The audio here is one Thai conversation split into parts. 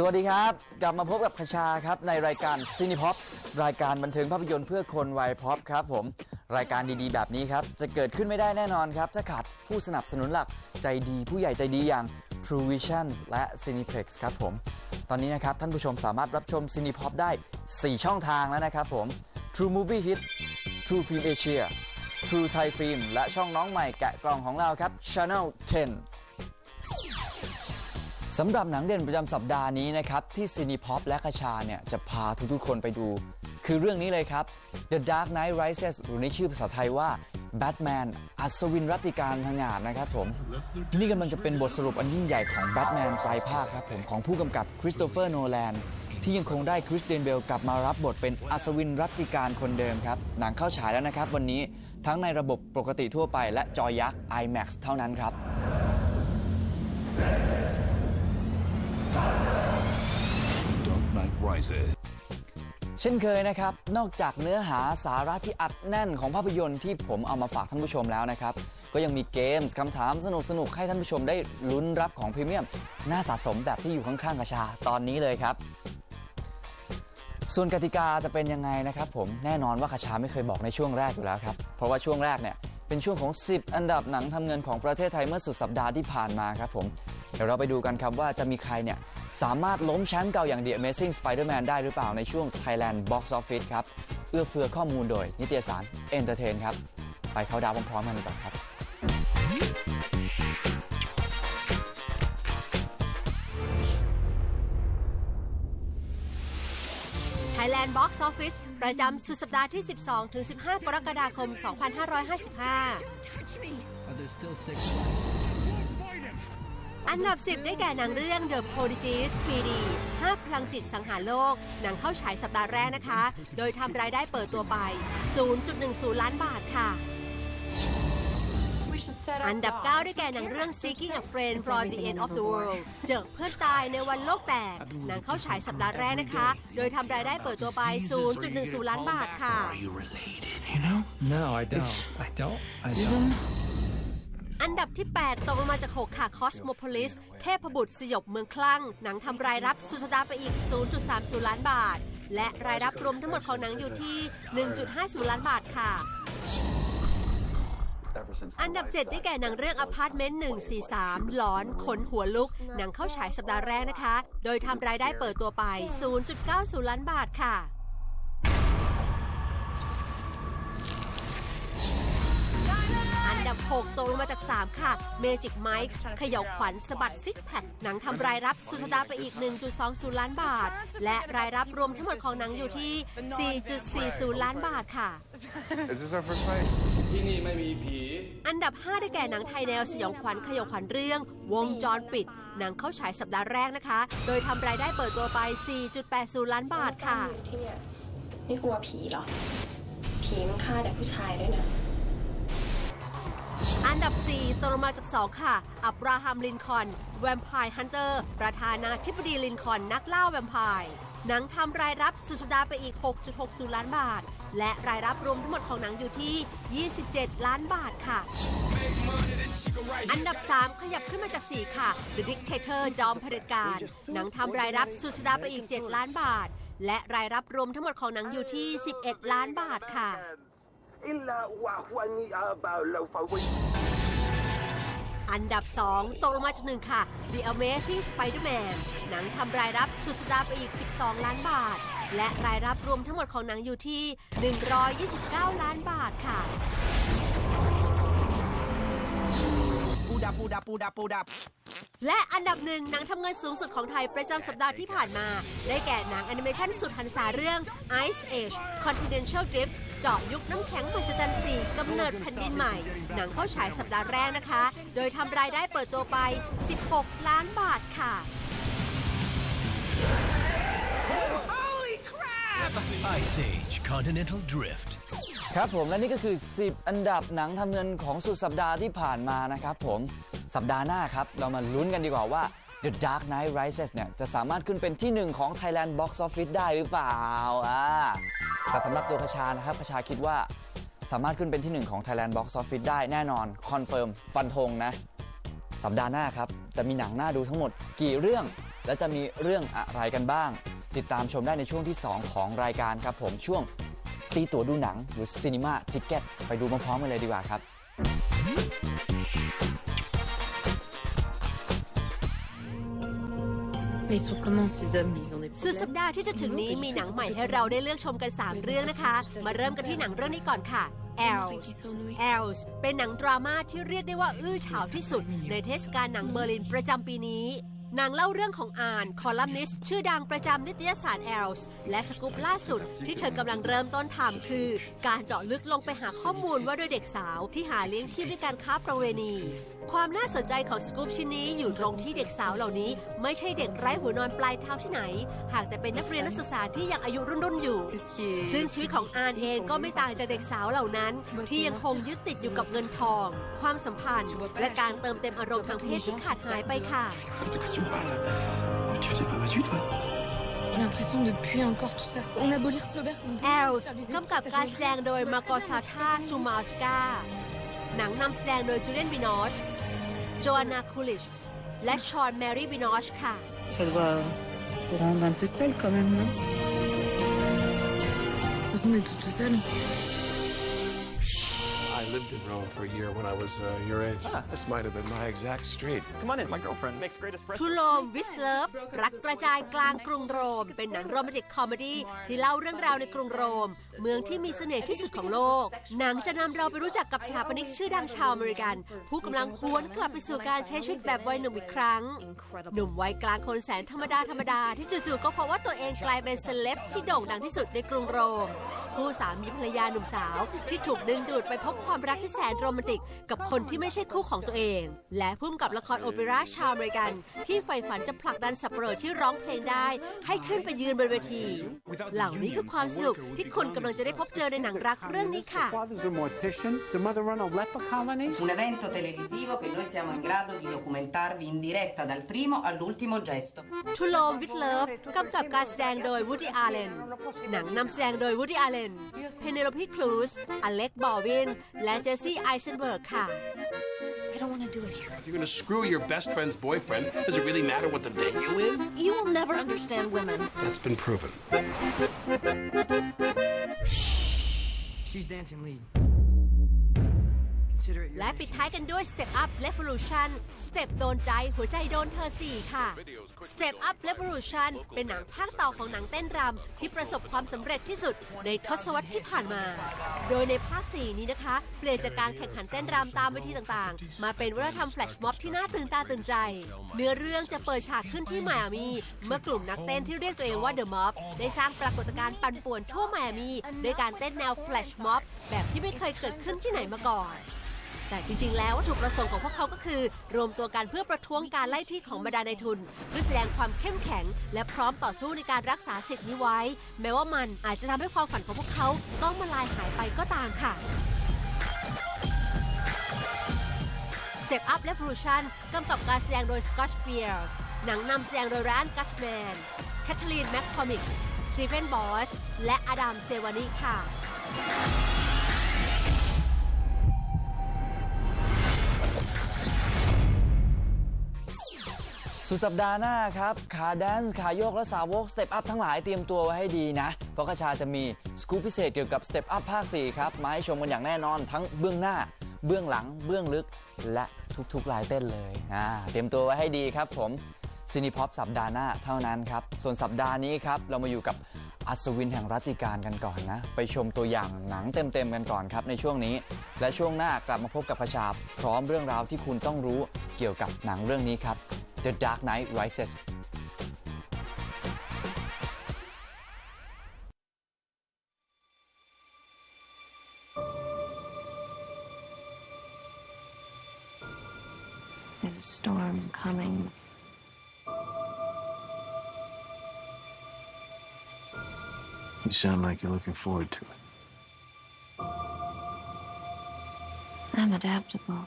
สวัสดีครับ กลับมาพบกับคชาครับในรายการซีนิพอปรายการบันเทิงภาพยนตร์เพื่อคนวัยพอปครับผม รายการดีๆ แบบนี้ครับ จะเกิดขึ้นไม่ได้แน่นอนครับ ถ้าขาดผู้สนับสนุนหลักใจดีผู้ใหญ่ใจดีอย่าง True Vision และ Cineplex ครับผม ตอนนี้นะครับ ท่านผู้ชมสามารถรับชม Cinepop ได้ 4 ช่องทางแล้วนะครับผม True Movie Hits True Film Asia True Thai Film และช่องน้องใหม่แกะกล่องของเราครับ Channel 10 สำหรับหนังเด่นประจำสัปดาห์นี้นะครับ ที่ซีนีพ็อปและคชาเนี่ย จะพาทุกๆคนไปดู คือเรื่องนี้เลยครับ The Dark Knight Rises หรือในชื่อภาษาไทยว่า Batman อัศวินรัตติการทางาดนะครับผม นี่กำลังจะเป็นบทสรุปอันยิ่งใหญ่ของ Batman ไตรภาคครับผมของผู้กำกับคริสโตเฟอร์โนแลนที่ยังคงได้คริสเตียนเบลกลับมารับบทเป็นอัศวินรัตติการคนเดิมครับ หนังเข้าฉายแล้วนะครับ วันนี้ทั้งในระบบปกติทั่วไป และจอยักษ์ IMAX เท่านั้นครับ Dark Rises. เช่นเคยนะครับ นอกจากเนื้อหาสาระที่อัดแน่นของภาพยนตร์ที่ผมเอามาฝากท่านผู้ชมแล้วนะครับ ก็ยังมีเกมส์คำถามสนุกๆให้ท่านผู้ชมได้ลุ้นรับของพรีเมียมน่าสะสมแบบที่อยู่ข้างๆกระชาตอนนี้เลยครับ ส่วนกติกาจะเป็นยังไงนะครับ ผมแน่นอนว่าคาชาไม่เคยบอกในช่วงแรกอยู่แล้วครับ เพราะว่าช่วงแรกเนี่ย เป็นช่วงของ 10 อันดับหนังทำเงินของประเทศไทยเมื่อสุดสัปดาห์ที่ผ่านมาครับผม เดี๋ยวเราไปดูกันครับว่าจะมีใครเนี่ยสามารถล้มแชมป์เก่าอย่าง The Amazing Spider-Man ได้หรือเปล่าในช่วง Thailand Box Office ครับ เอื้อเฟือข้อมูลโดยนิตยสาร Entertain ครับ ไปเข้าดาวพร้อมๆกันก่อนครับ Thailand Box Office ประจำสุดสัปดาห์ที่ 12 ถึง 15 กรกฎาคม 2555 Are there still six? อันดับ 10 ได้แก่หนังเรื่อง The Prodigies 3D 5พลังจิตสังหารโลก หนังเข้าฉายสัปดาห์แรกนะคะ โดยทำรายได้เปิดตัวไป 0.10 ล้านบาทค่ะ อันดับ 9 ได้แก่หนังเรื่อง Seeking a Friend from the End of the World เจอเพื่อนตายในวันโลกแตก หนังเข้าฉายสัปดาห์แรกนะคะ โดยทำรายได้เปิดตัวไป 0.10 ล้านบาทค่ะ You know? No, I don't. I don't. I don't. อันดับที่ 8 ตกลงมาจาก 6 ค่ะ Cosmopolis เทพบุตรสยบเมืองคลั่ง หนังทำรายรับสุดสัปดาห์ไปอีก 0.30 ล้านบาท และรายรับรวมทั้งหมดของหนังอยู่ที่ 1.50 ล้านบาทค่ะ อันดับ 7 ได้แก่หนังเรื่องอพาร์ตเมนต์143 หลอนขนหัวลุก หนังเข้าฉายสัปดาห์แรกนะคะ โดยทำรายได้เปิดตัวไป 0.90 ล้านบาทค่ะ อันดับ 6ตกลงมาจาก 3 ค่ะ Magic Mike เขย่าขวัญสะบัดซิกแพคหนังทำรายรับสุดสัปดาห์ไปอีก 1.20 ล้านบาท และรายรับรวมทั้งหมดของหนังอยู่ที่ 4.40 ล้านบาทค่ะ Is this our first fight? ที่นี่ไม่มีผี อันดับ 5 ได้แก่หนังไทยแนวสยองขวัญขยองขวัญเรื่อง วงจรปิด หนังเข้าฉายสัปดาห์แรกนะคะ โดยทำรายได้เปิดตัวไป 4.80 ล้านบาทค่ะ ที่เนี่ยไม่กลัวผีเหรอ ผีมันฆ่าแต่ผู้ชายด้วยนะ อันดับ 4ตกลงมาจาก 2 ค่ะ อับราฮัมลินคอล์นแวมไพร์ฮันเตอร์ ประธานาธิบดีลินคอล์นนักล่าแวมไพร์ หนังทำรายรับสุดสัปดาห์ไปอีก 6.60 ล้านบาท และรายรับรวมทั้งหมดของหนังอยู่ที่ 27 ล้านบาทค่ะ อันดับ 3 ขยับขึ้นมาจาก 4 ค่ะ The Dictator จอมเผด็จการ หนังทำรายรับสุดสัปดาห์ไปอีก 7 ล้านบาท และรายรับรวมทั้งหมดของหนังอยู่ที่ 11 ล้านบาทค่ะ อันดับ 2 ตกลงมาจากหนึ่งค่ะ The Amazing Spider-Man หนังทำรายรับสุดสัปดาห์ไปอีก 12 ล้านบาท และรายรับรวมทั้งหมดของหนังอยู่ที่ 129 ล้านบาทค่ะ Puda, puda, puda, puda. และอันดับหนึ่งหนังทำเงินสูงสุดของไทยประจำสัปดาห์ที่ผ่านมา ได้แก่หนังแอนิเมชันสุดหันษาเรื่อง Ice Age Confidential Drift เจาะยุคน้ำแข็งมหัศจรรย์4กำเนิดแผ่นดินใหม่ หนังเข้าฉายสัปดาห์แรกนะคะ โดยทำรายได้เปิดตัวไป 16 ล้านบาทค่ะ Ice Age Continental Drift. ครับผมและนี่ก็คือ 10 อันดับหนังทำเงินของสุดสัปดาห์ที่ผ่านมานะครับผมสัปดาห์หน้าครับ เรามาลุ้นกันดีกว่าว่า The Dark Knight Rises เนี่ยจะสามารถขึ้นเป็นที่หนึ่งของ Thailand Box Office ได้หรือเปล่าอ่าแต่สำหรับตัวพชานะครับพชาคิดว่าสามารถขึ้นเป็นที่หนึ่งของ Thailand Box Office ได้แน่นอนคอนเฟิร์มฟันธงนะสัปดาห์หน้าครับ จะมีหนังหน่าดูทั้งหมดกี่เรื่อง และจะมีเรื่องอะไรกันบ้าง ติดตามชมได้ในช่วงที่ 2 ของรายการครับผมช่วง ตีตั๋วดูหนังหรือ Cinema Ticket ไปดูพร้อมๆกันเลยดีกว่าครับ Mais ils sont comment ces hommes Ils ont des สุดสัป problèmes ดาห์ที่จะถึงนี้มีหนังใหม่ให้เราได้เลือกชมกัน 3 เรื่องนะคะ มาเริ่มกันที่หนังเรื่องนี้ก่อนค่ะ Els Els เป็นหนังดราม่าที่เรียกได้ว่าอื้อฉาวที่สุด ในเทศกาลหนังเบอร์ลินประจำปีนี้ นางเล่าเรื่องของอาน คอลัมนิสต์ชื่อดังประจำนิตยสารเอลส์และสกูปล่าสุด ที่เธอกำลังเริ่มต้นทำคือ การเจาะลึกลงไปหาข้อมูลว่าด้วยเด็กสาวที่หาเลี้ยงชีพด้วยการค้าประเวณี ความน่าสนใจของสกู๊ปชิ้นนี้อยู่ตรงที่เด็กสาวเหล่านี้ ไม่ใช่เด็กไร้หัวนอนปลายเท้าที่ไหน หากแต่เป็นนักเรียนนักศึกษาที่ยังอายุรุ่นๆอยู่ ซึ่งชีวิตของอานเองก็ไม่ต่างจากเด็กสาวเหล่านั้น ที่ยังคงยึดติดอยู่กับเงินทอง ความสัมพันธ์ และการเติมเต็มอารมณ์ทางเพศที่ขาดหายไปค่ะ De quoi tu me parles Tu t'es pas battu, toi J'ai l'impression de puer encore tout ça. On a beau lire Flaubert comme แอลส์กำกับการแสดงโดยมาโกซาธาซูมาสกาหนังนำแสดงโดยจูเลียนบินอช โจอานาคูลิช และชอนแมรี่บินอชค่ะ Ça doit vous rendre un peu seul quand même, non De toute façon, on est tous tout seuls. I lived in Rome for a year when I was uh, your age. This might have been my exact street. Come on in. My girlfriend makes great espresso. ทูโลมวิสเลิฟรักกระจายกลางกรุงโรม เป็นหนังโรแมนติกคอมเมดี้ที่เล่าเรื่องราวในกรุงโรม เมืองที่มีเสน่ห์ที่สุดของโลก หนังจะนำเราไปรู้จักกับสถาปนิกชื่อดังชาวอเมริกัน ผู้กำลังหวนกลับไปสู่การใช้ชีวิตแบบวัยหนุ่มอีกครั้ง หนุ่มวัยกลางคนแสนธรรมดาธรรมดาที่จู่ๆก็พบว่าตัวเองกลายเป็นเซเลบที่โด่งดังที่สุดในกรุงโรม คู่สามีภรรยาหนุ่มสาว ที่ถูกดึงดูดไปพบความรักที่แสนโรแมนติก กับคนที่ไม่ใช่คู่ของตัวเอง และพุ่มกับละครโอเปร่าชาวอเมริกัน ที่ใฝ่ฝันจะผลักดันสับเปลอที่ร้องเพลงได้ ให้ขึ้นไปยืนบนเวที เหล่านี้คือความสนุกที่คุณกำลังจะได้พบเจอในหนังรักเรื่องนี้ค่ะ father's a mortician. Does your mother run a leper colony? Un evento televisivo che noi siamo in grado di documentarvi in diretta dal primo all'ultimo gesto. ทูโลมวิดเลิฟกำกับการแสดงโดยวูดี้อาร์เลนหนังนำแสดงโดยวูดี้อาร์เลเพเนโลพีครูซ อเล็กบอลวิน และเจสซี่ไอเซนเบิร์กค่ะ I don't want to do it here. If you're gonna screw your best friend's boyfriend, does it really matter what the venue is? You will never understand women. That's been proven. She's dancing lead. Consider it your และปิดท้ายกันด้วย Step Up Revolution Step โดนใจหัวใจโดนเธอสี่ค่ะ Step Up Revolution เป็นหนังภาคต่อของหนังเต้นรำที่ประสบความสำเร็จที่สุดในทศวรรษที่ผ่านมา โดยในภาค 4 นี้นะคะ เปลี่ยนจากการแข่งขันเต้นรำตามเวทีต่างๆ มาเป็นวัฒนธรรมแฟลชม็อบที่น่าตื่นตาตื่นใจ เนื้อเรื่องจะเปิดฉากขึ้นที่ไมอามี เมื่อกลุ่มนักเต้นที่เรียกตัวเองว่า The Mob ได้สร้างปรากฏการณ์ปั่นป่วนทั่วไมอามีด้วยการเต้นแนวแฟลชม็อบแบบที่ไม่เคยเกิดขึ้นที่ไหนมาก่อน แต่จริง ๆ แล้ววัตถุประสงค์ของพวกเขาก็คือ รวมตัวกันเพื่อประท้วงการไล่ที่ของบรรดาในทุน เพื่อแสดงความเข้มแข็ง และพร้อมต่อสู้ในการรักษาสิทธิ์นี้ไว้ แม้ว่ามันอาจจะทำให้ความฝันของพวกเขาต้องมาลายหายไปก็ตามค่ะ Step Up Revolution กำกับการแสดงโดย Scott Spears หนังนำแสดงโดย Ryan Gusman แคทเธอรีนแมคคอมิกสตีเฟนบอสและอดัมเซวานิค่ะ สุดสัปดาห์หน้าครับขาแดนซ์ขาโยกและสาวกสเต็ปอัพทั้งหลายเตรียมตัวไว้ให้ดีนะ เพราะกระชาจะมีสกู๊ปพิเศษเกี่ยวกับสเต็ปอัพภาค 4 ครับ มาให้ชมกันอย่างแน่นอนทั้งเบื้องหน้า เบื้องหลัง เบื้องลึก และทุกๆลายเต้นเลยอ่าเตรียมตัวไว้ให้ดีครับผมซินิพ็อปสัปดาห์หน้าเท่านั้นครับ ส่วนสัปดาห์นี้ครับ เรามาอยู่กับอัศวินแห่งรัตติการกันก่อนนะ ไปชมตัวอย่างหนังเต็มๆกันก่อนครับในช่วงนี้ และช่วงหน้ากลับมาพบกับพระชาพร้อมเรื่องราวที่คุณต้องรู้เกี่ยวกับหนังเรื่องนี้ครับ The Dark Knight Rises There's a storm coming. You sound like you're looking forward to it. I'm adaptable.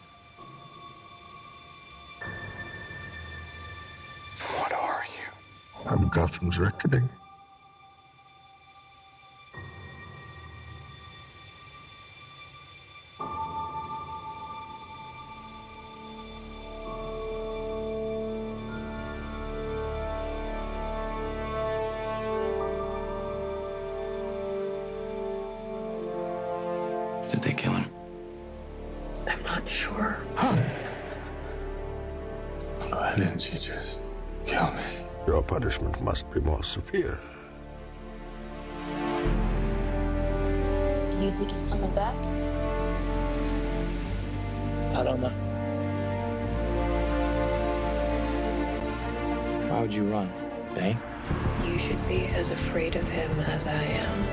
I'm Gotham's reckoning. Must be more severe. Do you think he's coming back? I don't know. Why would you run, Dane? You should be as afraid of him as I am.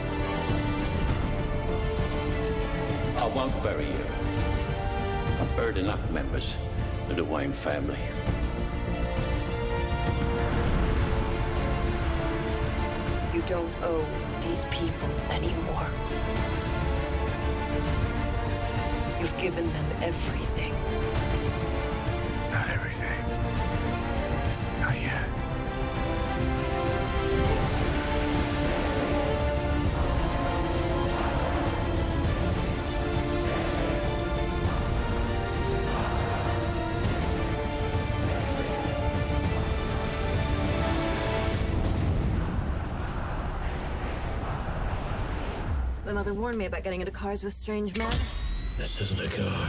I won't bury you. I've buried enough members of the Wayne family. Don't owe these people anymore. You've given them everything. Mother warned me about getting into cars with strange men. This isn't a car.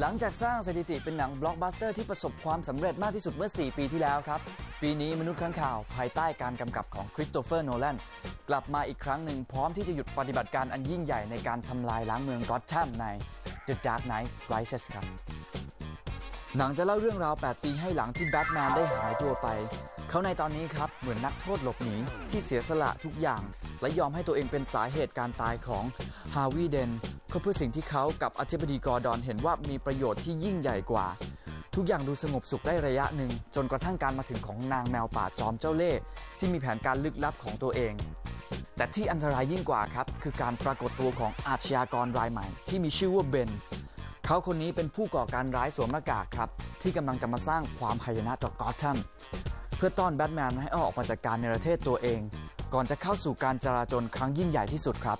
หลังจากสร้างสถิติเป็นหนังบล็อกบัสเตอร์ที่ประสบความสำเร็จมากที่สุดเมื่อ 4 ปีที่แล้วครับ ปีนี้มนุษย์ข้างข่าวภายใต้การกำกับของคริสโตเฟอร์โนแลนกลับมาอีกครั้งหนึ่งพร้อมที่จะหยุดปฏิบัติการอันยิ่งใหญ่ในการทำลายล้างเมืองกอตแทมใน The Dark Knight Rises ครับ หนังจะเล่าเรื่องราว 8 ปีให้หลังที่แบทแมนได้หายตัวไป เขาในตอนนี้ครับเหมือนนักโทษหลบหนีที่เสียสละทุกอย่าง และยอมให้ตัวเองเป็นสาเหตุการตายของฮาวิเดนก็เพื่อสิ่งที่เขากับอธิบดีกอร์ดอนเห็นว่ามีประโยชน์ที่ยิ่งใหญ่กว่า ทุกอย่างดูสงบสุขได้ระยะหนึ่ง จนกระทั่งการมาถึงของนางแมวป่าจอมเจ้าเล่ห์ที่มีแผนการลึกลับของตัวเอง แต่ที่อันตรายยิ่งกว่าครับ คือการปรากฏตัวของอาชญากรรายใหม่ ที่มีชื่อว่าเบนเขาคนนี้เป็นผู้ก่อการร้ายสวมหน้ากากครับที่กำลังจะมาสร้างความหายนะต่อกอตแทม พื่อต้อนแบทแมนให้ออกมาจากการในประเทศตัวเอง ก่อนจะเข้าสู่การจราจรครั้งยิ่งใหญ่ที่สุดครับ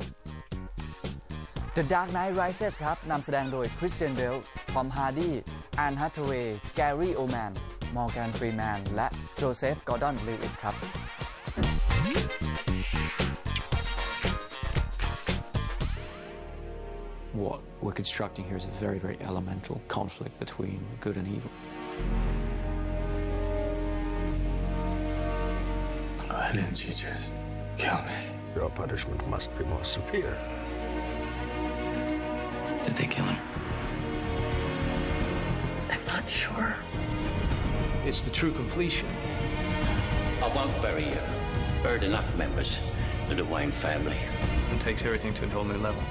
The Dark Knight Rises ครับนำแสดงโดยคริสเตียนเบลทอมฮาร์ดีแอนฮัตเทเวย์แกรี่โอแมนมอร์แกนฟรีแมนและโจเซฟกอร์ดอนลิวิตครับ What we're constructing here is a very, very elemental conflict between good and evil. Why didn't you just kill me? Your punishment must be more severe. Did they kill him? I'm not sure. It's the true completion. I won't bury you. Buried enough members of the Wayne family. It takes everything to a whole new level.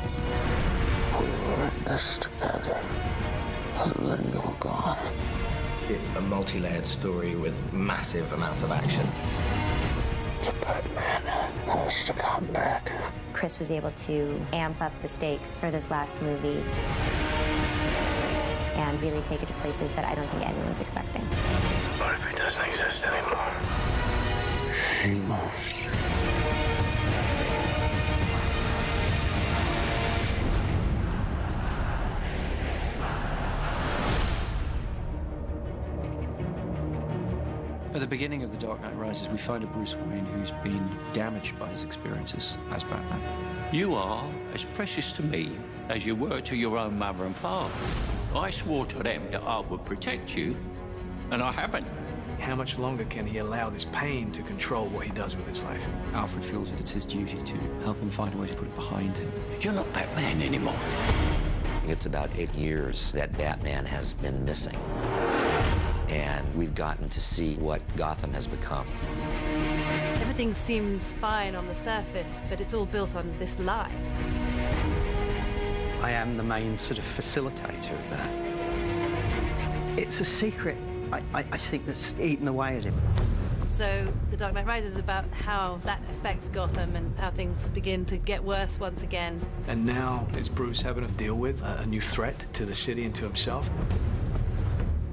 We were in this together. And then you were gone. It's a multi layered story with massive amounts of action. Has to come back. Chris was able to amp up the stakes for this last movie and really take it to places that I don't think anyone's expecting. What if he doesn't exist anymore? He must. The beginning of The Dark Knight Rises, we find a Bruce Wayne who's been damaged by his experiences as Batman. You are as precious to me as you were to your own mother and father. I swore to them that I would protect you, and I haven't. How much longer can he allow this pain to control what he does with his life? Alfred feels that it's his duty to help him find a way to put it behind him. You're not Batman anymore. It's about eight years that Batman has been missing. And we've gotten to see what Gotham has become. Everything seems fine on the surface, but it's all built on this lie. I am the main sort of facilitator of that. It's a secret, I, I, I think, that's eaten away at him. So, The Dark Knight Rises is about how that affects Gotham and how things begin to get worse once again. And now is Bruce having to deal with a, a new threat to the city and to himself?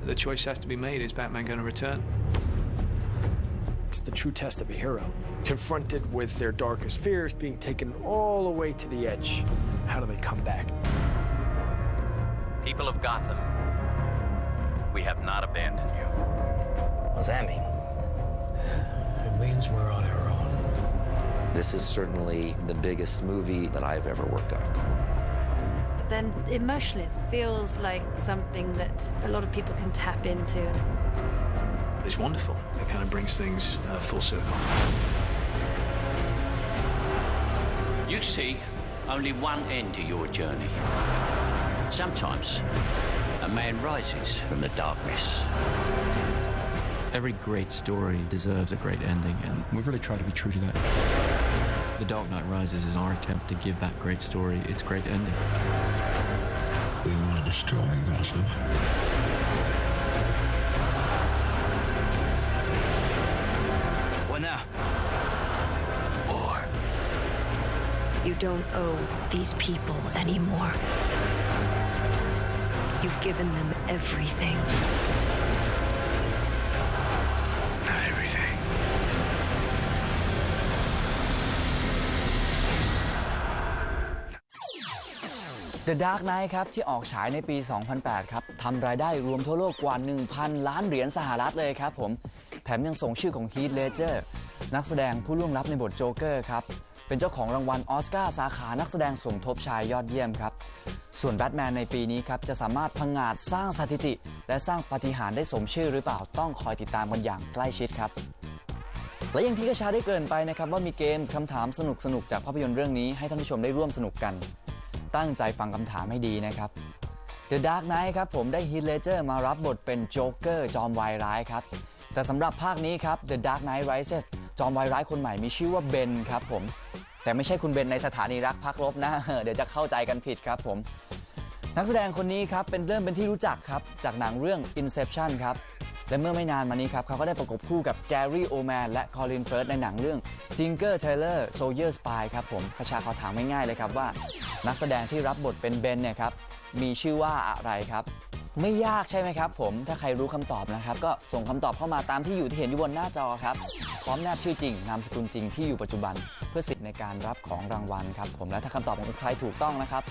The choice has to be made. Is Batman going to return? It's the true test of a hero. Confronted with their darkest fears, being taken all the way to the edge. How do they come back? People of Gotham, we have not abandoned you. What does that mean? It means we're on our own. This is certainly the biggest movie that I've ever worked on. But then emotionally, it feels like something that a lot of people can tap into. It's wonderful. It kind of brings things uh, full circle. You see only one end to your journey. Sometimes a man rises from the darkness. Every great story deserves a great ending, and we've really tried to be true to that. The Dark Knight Rises is our attempt to give that great story its great ending. We will destroy Gotham. What now? War. You don't owe these people anymore. You've given them everything. The Dark Knight ครับ ที่ออกฉายในปี 2008 ครับทำรายได้รวมทั่วโลกกว่า 1,000 ล้านเหรียญสหรัฐเลยครับผม แถมยังส่งชื่อของฮีทเลเจอร์นักแสดงผู้ล่วงลับในบทโจ๊กเกอร์ครับ เป็นเจ้าของรางวัลออสการ์สาขานักแสดงสมทบชายยอดเยี่ยมครับ ส่วนแบทแมนในปีนี้ครับ จะสามารถพังงาดสร้างสถิติ และสร้างปาฏิหาริย์ได้สมชื่อหรือเปล่าต้องคอยติดตามกันอย่างใกล้ชิดครับและอย่างที่กระชาได้เกริ่นไปนะครับว่ามีเกมคำถามสนุกๆจากภาพยนตร์เรื่องนี้ให้ท่านผู้ชมได้ร่วมสนุกกัน ตั้งใจฟังคำถามให้ดีนะครับ The Dark Knight ครับผมได้ฮีทเลเจอร์มารับบทเป็นโจ๊กเกอร์จอมวายร้ายครับ แต่สำหรับภาคนี้ครับ The Dark Knight Rises จอมวายร้ายคนใหม่มีชื่อว่าเบนครับผม แต่ไม่ใช่คุณเบนในสถานีรักพักรบนะ เดี๋ยวจะเข้าใจกันผิดครับผม นักแสดงคนนี้ครับเป็นเริ่มเป็นที่รู้จักครับจากหนังเรื่อง Inception ครับ และเมื่อไม่นานมานี้ครับเขาก็ได้ประกบคู่กับแกรี่โอแมนและคอลินเฟิร์สในหนังเรื่อง Jingle Taylor Soldier Spy ครับผมกระชาขอถามง่ายๆเลยครับว่า นักแสดงที่รับบทเป็นเบนเนี่ยครับมีชื่อว่าอะไรครับ ไม่ยากใช่ไหมครับผมถ้าใครรู้คำตอบนะครับ ก็ส่งคำตอบเข้ามาตามที่อยู่ที่เห็นอยู่บนหน้าจอครับพร้อมแนบชื่อจริงนามสกุลจริงที่อยู่ปัจจุบันเพื่อสิทธิ์ในการรับของรางวัลครับผมและถ้าคำตอบของใครถูกต้องนะครับ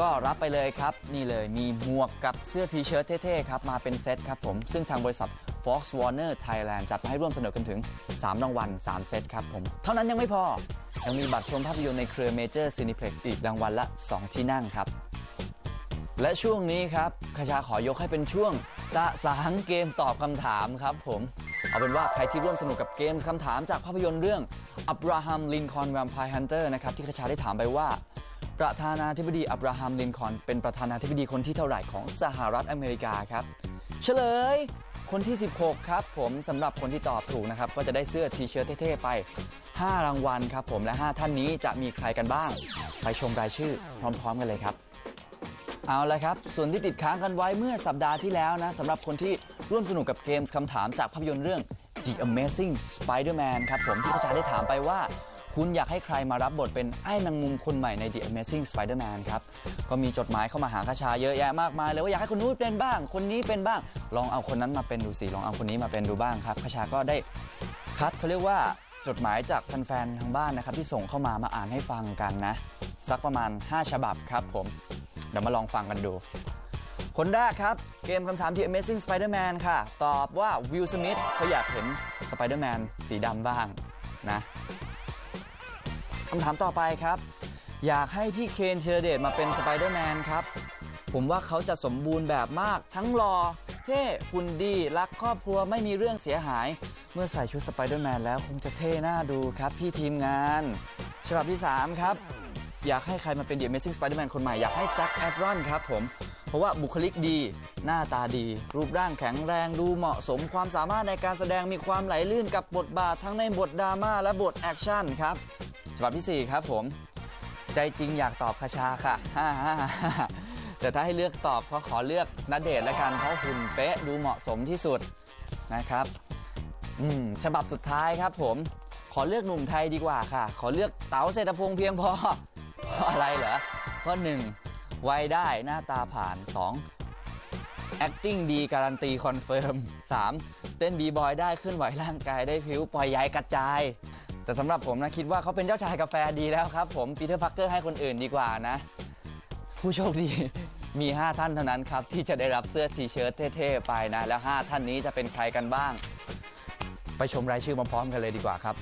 ก็รับไปเลยครับ นี่เลยมีหมวกกับเสื้อทีเชิ้ตเท่ๆครับมาเป็นเซตครับผมซึ่งทางบริษัท Fox Warner Thailand จัดมาให้ร่วมเสนอกันถึง 3 รางวัล 3 เซตครับผม เท่านั้นยังไม่พอ ยังมีบัตรชมภาพยนตร์ในเครือ Major Cineplex อีกรางวัลละ 2 ที่นั่งครับ และช่วงนี้ครับคชาขอยกให้เป็นช่วงสะสางเกมสอบคำถามครับผม เอาเป็นว่าใครที่ร่วมสนุกกับเกมคำถามจากภาพยนตร์เรื่องอับราฮัมลินคอนแวมไพร์ฮันเตอร์นะครับที่คชาได้ถามไปว่าประธานาธิบดีอับราฮัมลินคอนเป็นประธานาธิบดีคนที่เท่าไหร่ของสหรัฐอเมริกาครับ เฉลย คนที่ 16 ครับผมสำหรับคนที่ตอบถูกนะครับ ก็จะได้เสื้อทีเชิ้ตเท่ๆไป 5 รางวัลครับผมและ 5 ท่านนี้จะมีใครกันบ้าง ไปชมรายชื่อพร้อม ๆ กันเลยครับ เอาละครับ ส่วนที่ติดค้างกันไว้เมื่อสัปดาห์ที่แล้วนะสำหรับคนที่ร่วมสนุกกับเกมคำถามจากภาพยนตร์เรื่อง The Amazing Spider-Man ครับผมที่กระชาได้ถามไปว่า คุณอยากให้ใครมารับบทเป็นไอ้แมงมุมคนใหม่ใน The Amazing Spider-Man ครับ ก็มีจดหมายเข้ามาหาคชาเยอะแยะมากมายเลยว่าอยากให้คนนู้นเป็นบ้าง คนนี้เป็นบ้าง ลองเอาคนนั้นมาเป็นดูสิ ลองเอาคนนี้มาเป็นดูบ้างครับคชาก็ได้คัดเขาเรียกว่าจดหมายจากแฟนๆ ทางบ้านนะครับที่ส่งเข้ามามาอ่านให้ฟังกันนะ สักประมาณ 5 ฉบับครับผม เดี๋ยวมาลองฟังกันดู คนแรกครับ เกมคำถาม The Amazing Spider-Man ค่ะ ตอบว่าวิลสมิธเขาอยากเห็นสไปเดอร์แมนสีดำบ้างนะ คำถามต่อไปครับ อยากให้พี่เคนธีรเดชมาเป็นสไปเดอร์แมนครับ ผมว่าเขาจะสมบูรณ์แบบมาก ทั้งหล่อเท่หุ่นดีรักครอบครัวไม่มีเรื่องเสียหาย เมื่อใส่ชุดสไปเดอร์แมนแล้วคงจะเท่น่าดูครับพี่ทีมงานฉบับที่ 3 ครับ อยากให้ใครมาเป็น The Amazing Spider-Man คนใหม่ อยากให้แซคแอฟรอนครับผม เพราะว่าบุคลิกดี หน้าตาดี รูปร่างแข็งแรงดูเหมาะสมความสามารถในการแสดงมีความไหลลื่นกับบทบาททั้งในบทดราม่าและบทแอคชั่นครับ ฉบับที่ 4 ครับผม ใจจริงอยากตอบคชาค่ะแต่ถ้าให้เลือกตอบก็ขอเลือกนัดเดชน์ละกันเพราะหุ่นเป๊ะดูเหมาะสมที่สุดนะครับอืมฉบับสุดท้ายครับผม ขอเลือกหนุ่มไทยดีกว่าค่ะ ขอเลือกเต๋าเศรษฐพงษ์เพียงพอเพราะอะไรเหรอข้อ1วัยได้หน้าตาผ่าน 2 acting ดีการันตีคอนเฟิร์ม 3. เต้นบีบอยได้เคลื่อนไหวร่างกายได้ผิวปล่อยใยกระจาย แต่สำหรับผมนะคิดว่าเขาเป็นเจ้าชายกาแฟดีแล้วครับ ผมปีเตอร์พักเกอร์ให้คนอื่นดีกว่านะ ผู้โชคดี มี 5 ท่านเท่านั้นครับ ที่จะได้รับเสื้อทีเชิ้ตเท่ๆไปนะ แล้ว 5 ท่านนี้จะเป็นใครกันบ้าง ไปชมรายชื่อมาพร้อมกันเลยดีกว่าครับ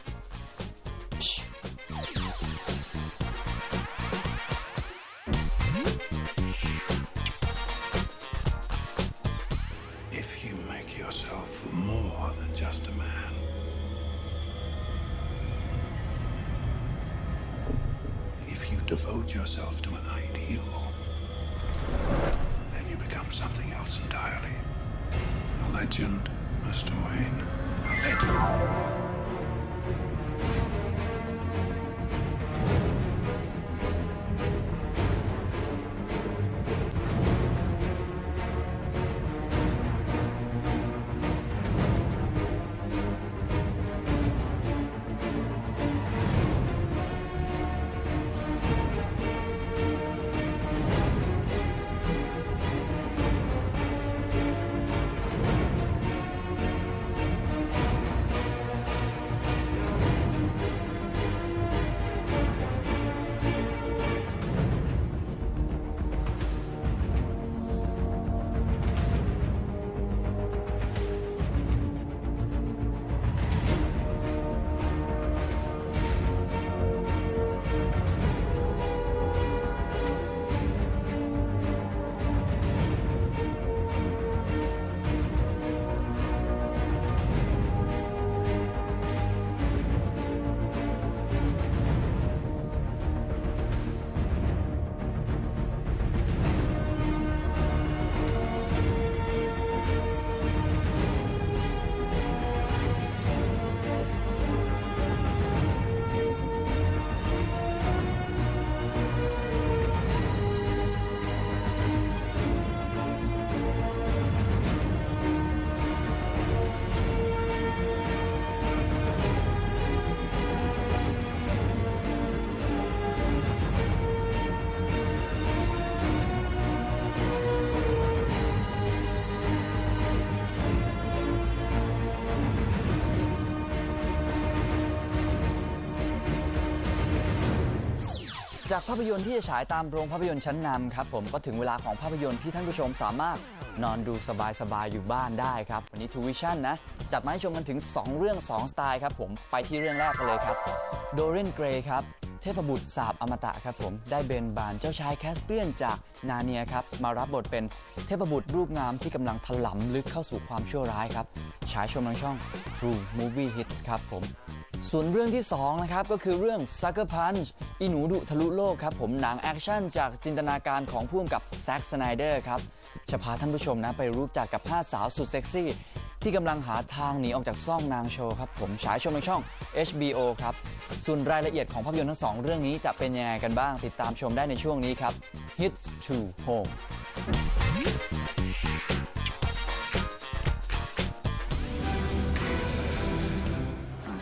จากภาพยนตร์ที่จะฉายตามโรงภาพยนตร์ชั้นนำครับผมก็ถึงเวลาของภาพยนตร์ที่ท่านผู้ชมสามารถนอนดูสบายๆอยู่บ้านได้ครับ วันนี้ทูวิชั่นนะ จัดมาให้ชมกันถึง 2 เรื่อง 2 สไตล์ครับผมไปที่เรื่องแรกกันเลยครับโดเรนเกรย์ครับ เทพบุตรสาบอมตะครับผมได้เบนบานเจ้าชายแคสเปียนจากนาเนียครับมารับบทเป็นเทพบุตรรูปงามที่กำลังถลำลึกเข้าสู่ความชั่วร้ายครับฉายชมทางช่อง True Movie Hits ครับผมส่วนเรื่องที่2นะครับก็คือเรื่อง Sucker Punch อีหนูดุทะลุโลกครับผมหนังแอคชั่นจากจินตนาการของผู้กำกับแซ็กสไนเดอร์ครับจะพาท่านผู้ชมนะไปรู้จักกับ 5 สาวสุดเซ็กซี่ ที่กำลังหาทางหนีออกจากซ่องนางโชว์ครับผมฉายชมทางช่อง HBO ครับ ส่วนรายละเอียดของภาพยนตร์ทั้งสองเรื่องนี้จะเป็นยังไงกันบ้าง ติดตามชมได้ในช่วงนี้ครับ Hits to Home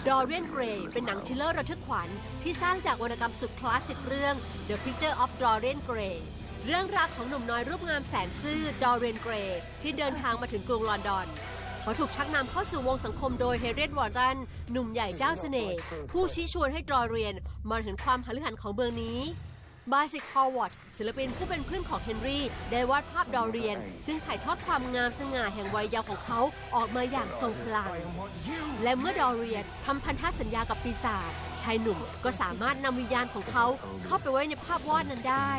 ดอเรียนเกรย์เป็นหนังทริลเลอร์ระทึกขวัญที่สร้างจากวรรณกรรมสุดคลาสสิกเรื่อง The Picture of Dorian Gray เรื่องราวของหนุ่มน้อยรูปงามแสนซื่อดอเรียนเกรย์ที่เดินทางมาถึงกรุงลอนดอน เขาถูกชักนำเข้าสู่วงสังคมโดยเฮเรียตวอร์ตันหนุ่มใหญ่เจ้าเสน่ห์ผู้ชี้ชวนให้ดอเรียนมาถึงความหันหันของเมืองนี้บาสิกฮอวอร์ดศิลปินผู้เป็นเพื่อนของเฮนรี่ ได้วาดภาพดอเรียน ซึ่งถ่ายทอดความงามสง่าแห่งวัยเยาว์ของเขาออกมาอย่างทรงพลัง และเมื่อดอเรียนทำพันธสัญญากับปีศาจชายหนุ่มก็สามารถนำวิญญาณของเขาเข้าไปไว้ในภาพวาดนั้นได้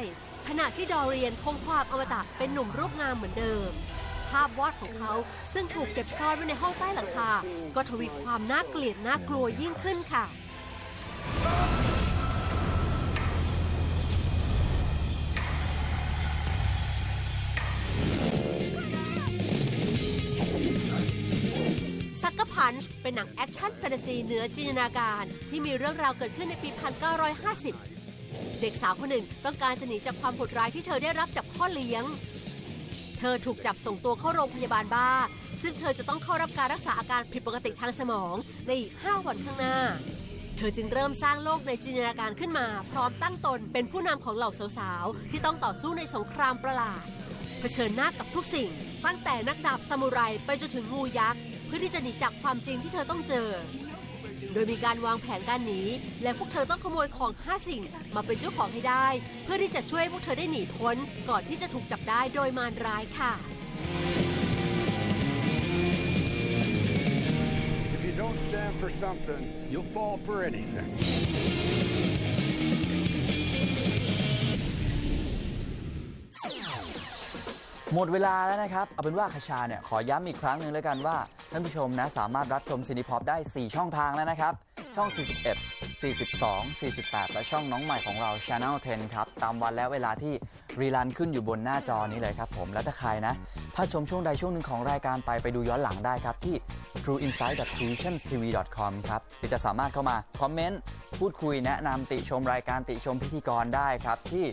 ขณะที่ดอเรียนคงความอมตะเป็นหนุ่มรูปงามเหมือนเดิม ภาพวาดของเขา ซึ่งถูกเก็บซ่อนไว้ในห้องใต้หลังคา ก็ทวีความน่าเกลียดน่ากลัวยิ่งขึ้นค่ะ ซักก r พันช์เป็นหนังแอคชั่นแฟนตาซีเหนือจินตนาการที่มีเรื่องราวเกิดขึ้นในปี 1950 เด็กสาวคนหนึ่งต้องการจะหนีจากความโหดร้ายที่เธอได้รับจากพ่อเลี้ยง เธอถูกจับส่งตัวเข้าโรงพยาบาลบ้า ซึ่งเธอจะต้องเข้ารับการรักษาอาการผิดปกติทางสมองในอีก 5 วันข้างหน้า เธอจึงเริ่มสร้างโลกในจินตนาการขึ้นมา พร้อมตั้งตนเป็นผู้นำของเหล่าสาวๆ ที่ต้องต่อสู้ในสงครามประหลาด เผชิญหน้ากับทุกสิ่ง ตั้งแต่นักดาบซามูไรไปจนถึงงูยักษ์ เพื่อที่จะหนีจากความจริงที่เธอต้องเจอ ดยมีการวางแผนการหนี และพวกเธอต้องขโมยของ 5 สิ่ง มาเป็นเจ้าของให้ได้ เพื่อที่จะช่วยให้พวกเธอได้หนีพ้น ก่อนที่จะถูกจับได้โดยมารร้ายค่ะ If you don't stand for something, you'll fall for anything. หมดเวลาแล้วนะครับ เอาเป็นว่าคชาเนี่ยขอย้ำอีกครั้งหนึ่งแล้วกันว่า ท่านผู้ชมนะสามารถรับชมซีนิพอปได้ 4 ช่องทางแล้วนะครับ ช่อง 41 42 48 และช่องน้องใหม่ของเรา Channel 10 ครับ ตามวันและเวลาที่รีลันขึ้นอยู่บนหน้าจอนี้เลยครับผม และถ้าใครนะถ้าชมช่วงใดช่วงหนึ่งของรายการไปไปดูย้อนหลังได้ครับที่ trueinsight.visionstv.com ครับหรือจะสามารถเข้ามาคอมเมนต์พูดคุยแนะนำติชมรายการติชมพิธีกรได้ครับที่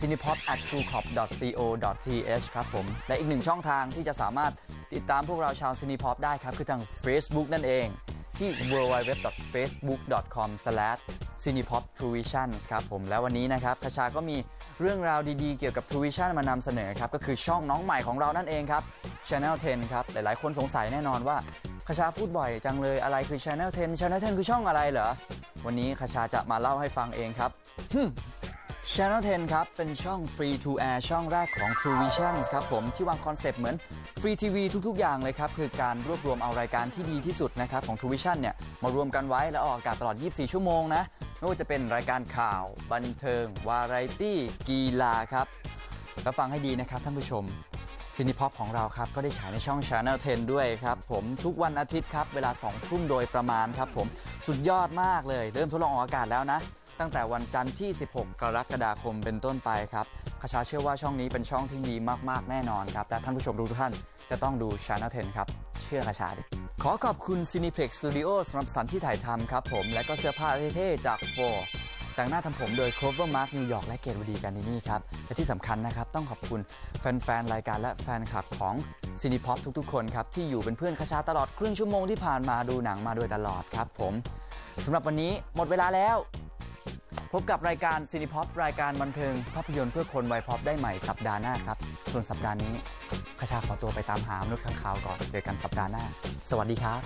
cinepop at truecop.co.th ครับผม และอีกหนึ่งช่องทางที่จะสามารถติดตามพวกเราชาว cinepop ได้ครับ คือทาง Facebook นั่นเองที่ www.facebook.com/cinepoptruvisions ครับผมแล้ววันนี้นะครับคชาก็มีเรื่องราวดีๆ เกี่ยวกับ Truvision มานำเสนอครับ ก็คือช่องน้องใหม่ของเรานั่นเองครับ Channel 10 ครับ หลายๆ คนสงสัยแน่นอนว่าคชาพูดบ่อยจังเลยอะไรคือ Channel 10 Channel 10 คือช่องอะไรเหรอ วันนี้คชาจะมาเล่าให้ฟังเองครับ Channel 10 ครับ เป็นช่อง Free to Air ช่องแรกของ True Vision ครับผม ที่วางคอนเซปต์เหมือน Free TV ทุก ๆ อย่างเลยครับ คือการรวบรวมเอารายการที่ดีที่สุดนะครับของ True Vision เนี่ย มารวมกันไว้แล้วออกอากาศตลอด 24 ชั่วโมงนะ ไม่ว่าจะเป็นรายการข่าว บันเทิง วาไรตี้ กีฬาครับ แล้วฟังให้ดีนะครับท่านผู้ชมซินิพ็อปของเราครับ ก็ได้ฉายในช่อง Channel 10 ด้วยครับ ผมทุกวันอาทิตย์ครับ เวลา 2 ทุ่มโดยประมาณครับผมสุดยอดมากเลย เริ่มทดลองออกอากาศแล้วนะ ตั้งแต่วันจันทร์ที่ 16 กรกฎาคมเป็นต้นไปครับคชาเชื่อว่าช่องนี้เป็นช่องที่ดีมาก ๆ แน่นอนครับ และท่านผู้ชมทุกท่านจะต้องดู Channel 10 ครับ เชื่อคชาดิขอขอบคุณ Cineplex Studio สำหรับสถานที่ถ่ายทำครับผม และก็เสื้อผ้าเท่ๆจาก f o r แต่งหน้าทำผมโดย Clover Mark New York และเกตวดีกันที่นี่ครับ และที่สำคัญนะครับ ต้องขอบคุณแฟน ๆ รายการและแฟนคลับของ Cinepop ทุกๆ คนครับ ที่อยู่เป็นเพื่อนคชาตลอดครึ่งชั่วโมงที่ผ่านมาดูหนังมาโดยตลอดครับผมสำหรับวันนี้หมดเวลาแล้ว พบกับรายการซีนีพ็อปรายการบันเทิงภาพยนตร์เพื่อคนวัยพอปได้ใหม่สัปดาห์หน้าครับ ส่วนสัปดาห์นี้ขชาขอตัวไปตามหามนุษย์ข้างคาวก่อนเจอกันสัปดาห์หน้า สวัสดีครับ